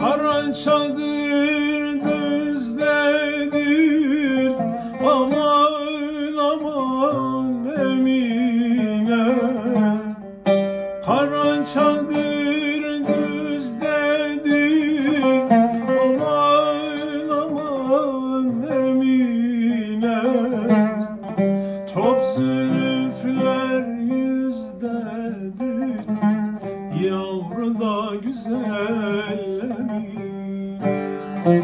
Karançadır düzdedir Aman aman Emine. Karançadır düzdedir Aman aman Emine. Top zülüfler Yavru da güzel Emine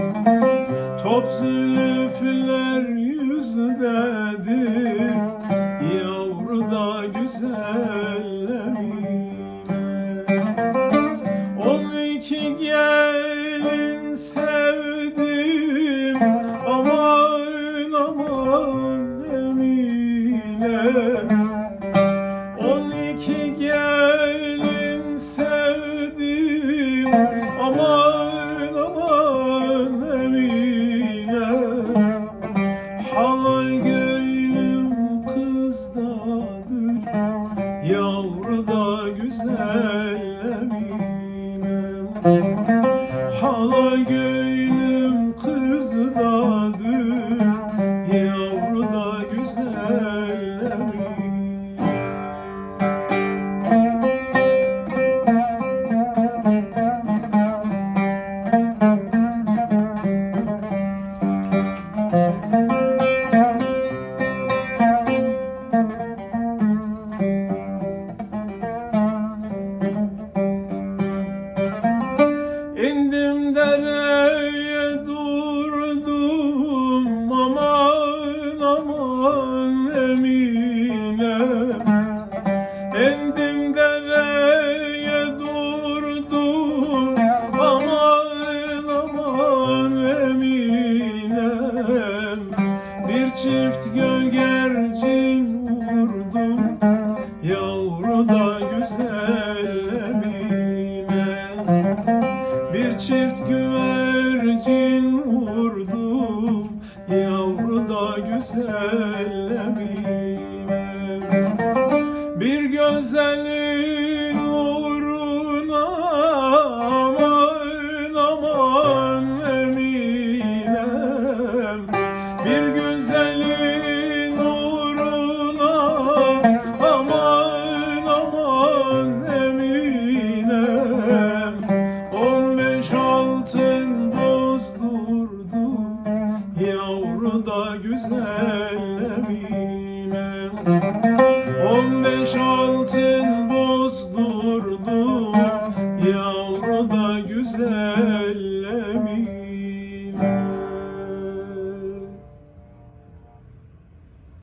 Top zülüfler yüzdedir Yavru da güzel Emine On iki gelin Aman aman Emine. Hala gönlüm kızdadır Yavru da güzel Eminem Hala gönlüm İndim dereye durdum? Aman aman Emine. İndim dereye durdum. Aman aman Eminem Bir çift gögercin vurdum. Yavru da güzel bir çift güvercin vurdum Yavru da güzel Emine Bir güzelin uğruna Yavru da güzel Eminem On beş altın bozdurdum